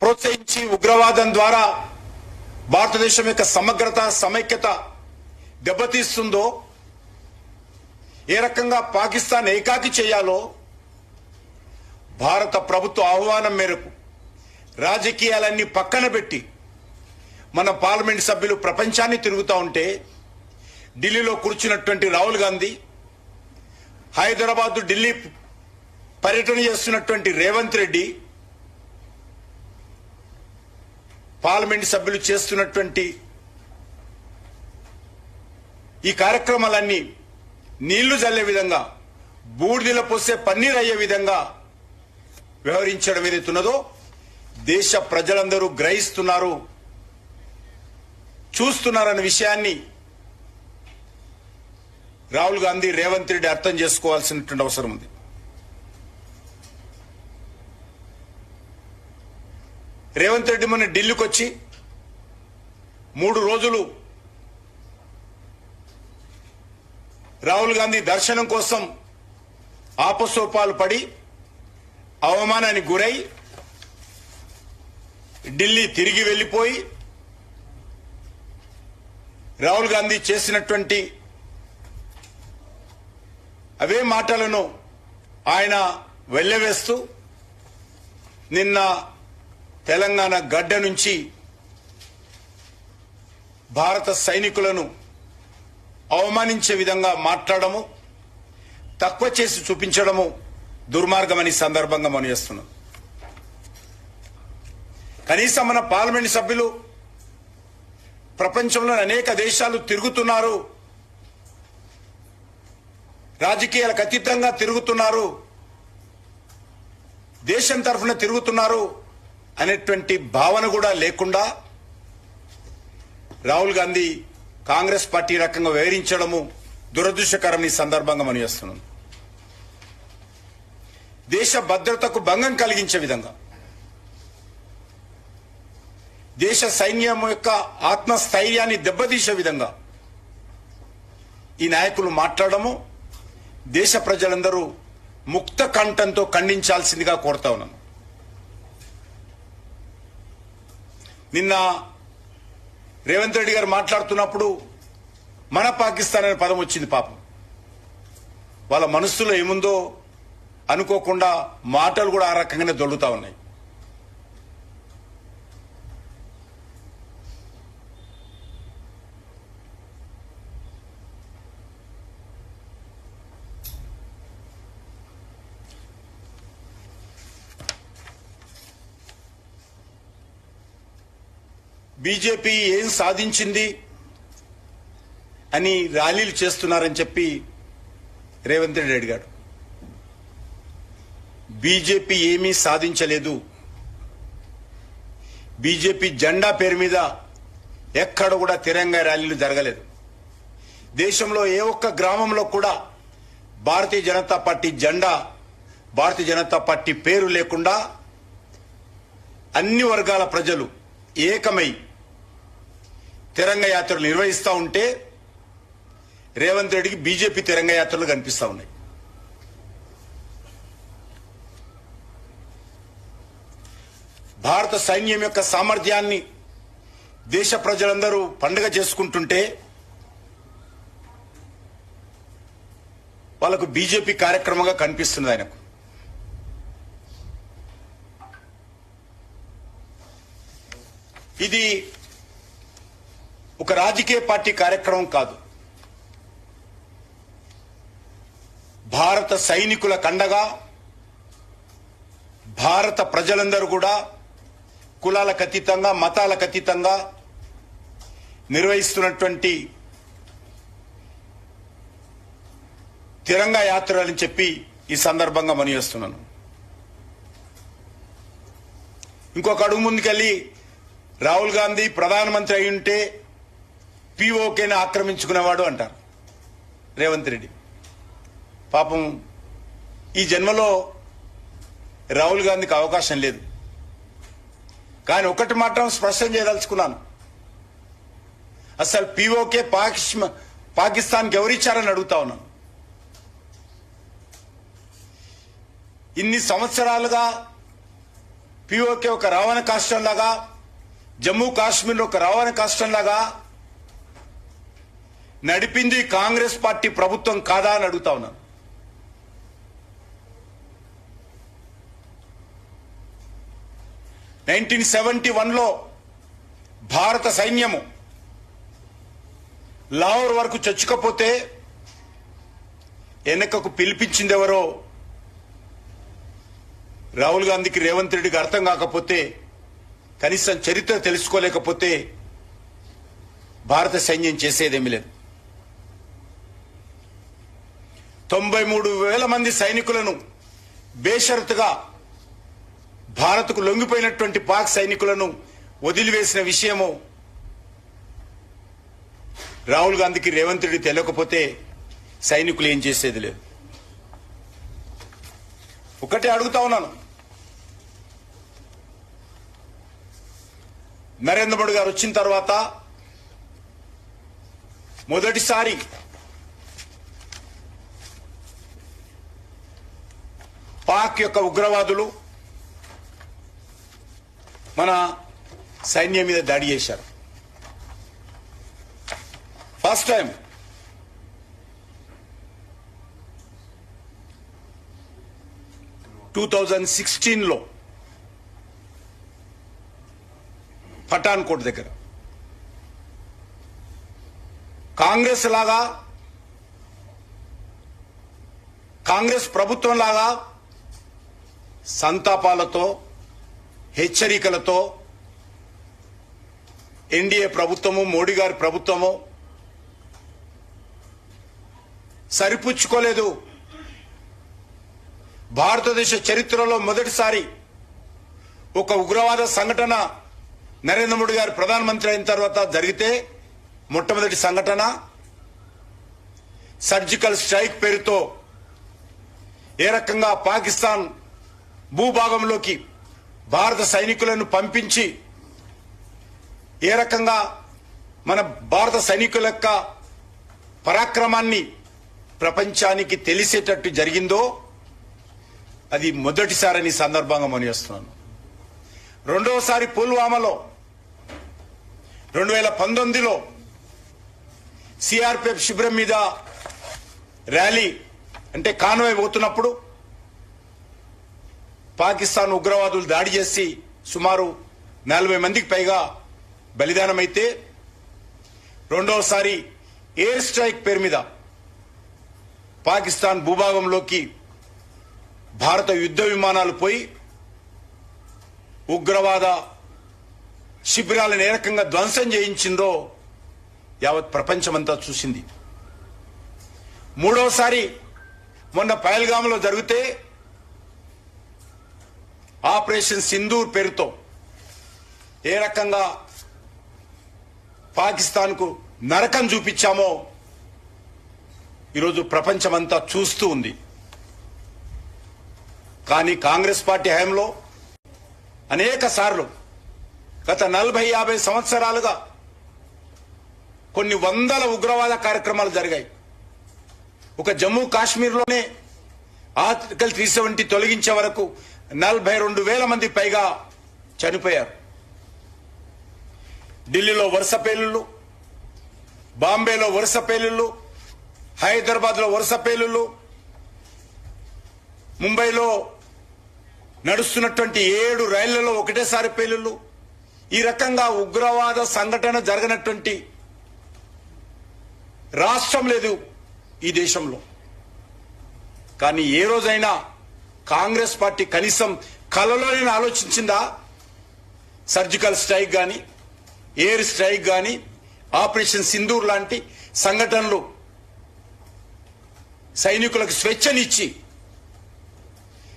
ప్రోత్సహించి ఉగ్రవాదం ద్వారా భారతదేశం యొక్క సమగ్రత సమైక్యత దెబ్బతీస్తుందో ఏ రకంగా పాకిస్తాన్ ఏకాకి చేయాలో భారత ప్రభుత్వ ఆహ్వానం మేరకు రాజకీయాలన్నీ పక్కన పెట్టి మన పార్లమెంట్ సభ్యులు ప్రపంచాన్ని తిరుగుతూ ఉంటే ఢిల్లీలో కూర్చున్నటువంటి రాహుల్ గాంధీ హైదరాబాద్ ఢిల్లీ పర్యటన చేస్తున్నటువంటి రేవంత్ రెడ్డి పార్లమెంట్ సభ్యులు చేస్తున్నటువంటి ఈ కార్యక్రమాలన్నీ నీళ్ళు జల్లే విధంగా బూడిదల పోసే పన్నీరు అయ్యే విధంగా వ్యవహరించడం ఏదైతున్నదో దేశ ప్రజలందరూ గ్రహిస్తున్నారు చూస్తున్నారన్న విషయాన్ని రాహుల్ గాంధీ రేవంత్ రెడ్డి అర్థం చేసుకోవాల్సినటువంటి అవసరం ఉంది. రేవంత్ రెడ్డి మొన్న ఢిల్లీకి వచ్చి మూడు రోజులు రాహుల్ గాంధీ దర్శనం కోసం ఆపసోపాలు పడి అవమానానికి గురై ఢిల్లీ తిరిగి వెళ్ళిపోయి రాహుల్ గాంధీ చేసినటువంటి అవే మాటలను ఆయన వెళ్ళవేస్తూ నిన్న తెలంగాణ గడ్డ నుంచి భారత సైనికులను అవమానించే విధంగా మాట్లాడము తక్కువ చేసి చూపించడము దుర్మార్గమని సందర్భంగా మనం చేస్తున్నాం. కనీసం మన పార్లమెంట్ సభ్యులు ప్రపంచంలోని అనేక దేశాలు తిరుగుతున్నారు రాజకీయాలకు అతీతంగా తిరుగుతున్నారు దేశం తరఫున తిరుగుతున్నారు అనేటువంటి భావన కూడా లేకుండా రాహుల్ గాంధీ కాంగ్రెస్ పార్టీ రకంగా వివరించడము దురదృష్టకరం ఈ సందర్భంగా మనం చేస్తున్నాం. దేశ భద్రతకు భంగం కలిగించే విధంగా దేశ సైన్యం యొక్క ఆత్మస్థైర్యాన్ని దెబ్బతీసే విధంగా ఈ నాయకులు మాట్లాడము దేశ ప్రజలందరూ ముక్త కంఠంతో ఖండించాల్సిందిగా కోరుతా ఉన్నాను నిన్న రేవంత్ రెడ్డి గారు మాట్లాడుతున్నప్పుడు మన పాకిస్తాన్ అనే పదం వచ్చింది పాపం. వాళ్ళ మనస్సులో ఏముందో అనుకోకుండా మాటలు కూడా ఆ రకంగానే దొల్లుతా ఉన్నాయి. బీజేపీ ఏం సాధించింది అని ర్యాలీలు చేస్తున్నారని చెప్పి రేవంత్ రెడ్డి అడిగాడు. బీజేపీ ఏమీ సాధించలేదు. బీజేపీ జెండా పేరు మీద ఎక్కడ కూడా తిరంగా ర్యాలీలు జరగలేదు. దేశంలో ఏ ఒక్క గ్రామంలో కూడా భారతీయ జనతా పార్టీ జెండా భారతీయ జనతా పార్టీ పేరు లేకుండా అన్ని వర్గాల ప్రజలు ఏకమై తిరంగ యాత్రలు నిర్వహిస్తూ ఉంటే రేవంత్ రెడ్డికి బీజేపీ తిరంగ యాత్రలు కనిపిస్తూ ఉన్నాయి. భారత సైన్యం యొక్క సామర్థ్యాన్ని దేశ ప్రజలందరూ పండుగ చేసుకుంటుంటే వాళ్ళకు బీజేపీ కార్యక్రమంగా కనిపిస్తుంది ఆయనకు. ఇది ఒక రాజకీయ పార్టీ కార్యక్రమం కాదు. భారత సైనికుల కండగా భారత ప్రజలందరూ కూడా కులాలకు అతీతంగా మతాలకు అతీతంగా నిర్వహిస్తున్నటువంటి తిరంగా యాత్రలని చెప్పి ఈ సందర్భంగా మనియేస్తున్నాను ఇంకొక అడుగు ముందుకెళ్ళి రాహుల్ గాంధీ ప్రధానమంత్రి అయి ఉంటే పీఓకేని ఆక్రమించుకునేవాడు అంటారు. రేవంత్ రెడ్డి. పాపం ఈ జన్మలో రాహుల్ గాంధీకి అవకాశం లేదు. కానీ ఒకటి మాత్రం స్పష్టం చేయదలుచుకున్నాను. అసలు పిఓకే పాకిస్మ పాకిస్తాన్కి ఎవరిచ్చారని అడుగుతా ఉన్నాను. ఇన్ని సంవత్సరాలుగా పిఓకే ఒక రవాణా కాష్టం లాగా జమ్మూ కాశ్మీర్ ఒక రవాణా కాష్టంలాగా నడిపింది కాంగ్రెస్ పార్టీ ప్రభుత్వం కాదా అని అడుగుతా ఉన్నాను నైన్టీన్ సెవెంటీ వన్లో భారత సైన్యము లాహోర్ వరకు చచ్చుకపోతే వెనకకు పిలిపించింది ఎవరో రాహుల్ గాంధీకి రేవంత్ రెడ్డికి అర్థం కాకపోతే కనీసం చరిత్ర తెలుసుకోలేకపోతే భారత సైన్యం చేసేదేమీ లేదు. తొంభై మూడు వేల మంది సైనికులను బేషరతుగా భారత్కు లొంగిపోయినటువంటి పాక్ సైనికులను వదిలివేసిన విషయము రాహుల్ గాంధీకి రేవంత్ రెడ్డి తెలియకపోతే సైనికులు ఏం చేసేది లేదు. ఒకటే అడుగుతా ఉన్నాను. నరేంద్ర మోడీ గారు వచ్చిన తర్వాత మొదటిసారి పాక్ యొక్క ఉగ్రవాదులు మన సైన్యం మీద దాడి చేశారు. ఫస్ట్ టైం టూ థౌజండ్ సిక్స్టీన్లో పఠాన్కోట్ దగ్గర. కాంగ్రెస్ లాగా కాంగ్రెస్ ప్రభుత్వం లాగా సంతాపాలతో హెచ్చరికలతో ఎన్డీఏ ప్రభుత్వము మోడీ గారి ప్రభుత్వము సరిపుచ్చుకోలేదు. భారతదేశ చరిత్రలో మొదటిసారి ఒక ఉగ్రవాద సంఘటన నరేంద్ర మోడీ గారు ప్రధానమంత్రి అయిన తర్వాత జరిగితే మొట్టమొదటి సంఘటన సర్జికల్ స్ట్రైక్ పేరుతో ఏ రకంగా పాకిస్తాన్ భూభాగంలోకి భారత సైనికులను పంపించి ఏ రకంగా మన భారత సైనికుల యొక్క పరాక్రమాన్ని ప్రపంచానికి తెలిసేటట్టు జరిగిందో అది మొదటిసారని సందర్భంగా మనిస్తున్నాను రెండవసారి పుల్వామాలో రెండు వేల పంతొమ్మిదిలో సిఆర్పిఎఫ్ శిబిరం మీద ర్యాలీ అంటే కాన్వాయ్ పోతున్నప్పుడు పాకిస్తాన్ ఉగ్రవాదులు దాడి చేసి సుమారు నలభై మందికి పైగా బలిదానమైతే రెండవసారి ఎయిర్ స్ట్రైక్ పేరు మీద పాకిస్తాన్ భూభాగంలోకి భారత యుద్ధ విమానాలు పోయి ఉగ్రవాద శిబిరాలను ఏ రకంగా ధ్వంసం చేయించిందో యావత్ ప్రపంచమంతా చూసింది. మూడవసారి మొన్న పయల్గామలో జరిగితే ఆపరేషన్ సింధూర్ పేరుతో ఏ రకంగా పాకిస్తాన్కు నరకం చూపించామో ఈరోజు ప్రపంచమంతా చూస్తూ ఉంది. కానీ కాంగ్రెస్ పార్టీ హయాంలో అనేక సార్లు గత నలభై యాభై సంవత్సరాలుగా కొన్ని వందల ఉగ్రవాద కార్యక్రమాలు జరిగాయి. ఒక జమ్మూ కాశ్మీర్లోనే ఆర్టికల్ త్రీ సెవెంటీ తొలగించే వరకు నలభై రెండు వేల మంది పైగా చనిపోయారు. ఢిల్లీలో వరుస పేలుళ్ళు బాంబేలో వరుస పేలుళ్ళు హైదరాబాద్లో వరుస పేలుళ్ళు ముంబైలో నడుస్తున్నటువంటి ఏడు రైళ్ళలో ఒకటేసారి పేలుళ్ళు ఈ రకంగా ఉగ్రవాద సంఘటన జరగనటువంటి రాష్ట్రం లేదు ఈ దేశంలో. కానీ ఏ రోజైనా కాంగ్రెస్ పార్టీ కనీసం కలలోనే ఆలోచించిందా? సర్జికల్ స్ట్రైక్ కానీ ఎయిర్ స్ట్రైక్ కానీ ఆపరేషన్ సింధూర్ లాంటి సంఘటనలు సైనికులకు స్వేచ్ఛనిచ్చి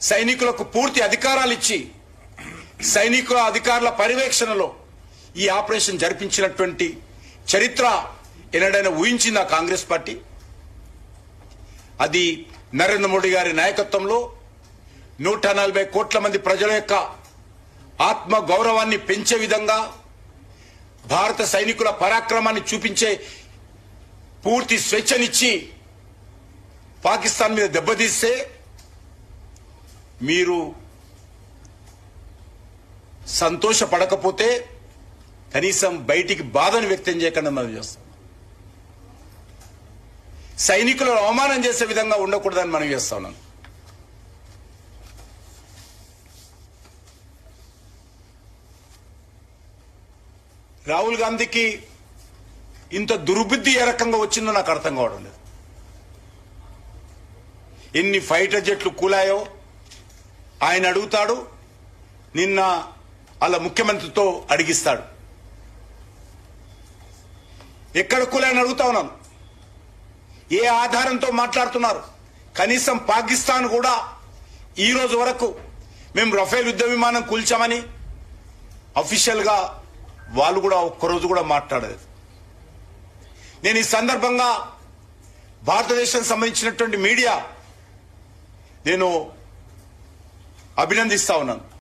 సైనికులకు పూర్తి అధికారాలు ఇచ్చి సైనికుల అధికారుల పర్యవేక్షణలో ఈ ఆపరేషన్ జరిపించినటువంటి చరిత్ర ఎన్నడైనా ఊహించిందా కాంగ్రెస్ పార్టీ? అది నరేంద్ర మోడీ గారి నాయకత్వంలో నూట నలభై కోట్ల మంది ప్రజల యొక్క ఆత్మ గౌరవాన్ని పెంచే విధంగా భారత సైనికుల పరాక్రమాన్ని చూపించే పూర్తి స్వేచ్ఛనిచ్చి పాకిస్తాన్ మీద దెబ్బతీస్తే మీరు సంతోషపడకపోతే కనీసం బయటికి బాధను వ్యక్తం చేయకుండా మనం చేస్తాం. సైనికులను అవమానం చేసే విధంగా ఉండకూడదని మనం చేస్తా. ఉన్నాం రాహుల్ గాంధీకి ఇంత దుర్బుద్ధి ఏ రకంగా వచ్చిందో నాకు అర్థం కావడం లేదు. ఎన్ని ఫైటర్ జెట్లు కూలాయో ఆయన అడుగుతాడు నిన్న అలా ముఖ్యమంత్రితో అడిగిస్తాడు. ఎక్కడ కూలాయని అడుగుతా ఉన్నాను. ఏ ఆధారంతో మాట్లాడుతున్నారు? కనీసం పాకిస్తాన్ కూడా ఈ రోజు వరకు మేము రఫేల్ యుద్ధ విమానం కూల్చామని అఫీషియల్గా వాళ్ళు కూడా ఒక్కరోజు కూడా మాట్లాడలేదు. నేను ఈ సందర్భంగా భారతదేశానికి సంబంధించినటువంటి మీడియా నేను అభినందిస్తా ఉన్నాను.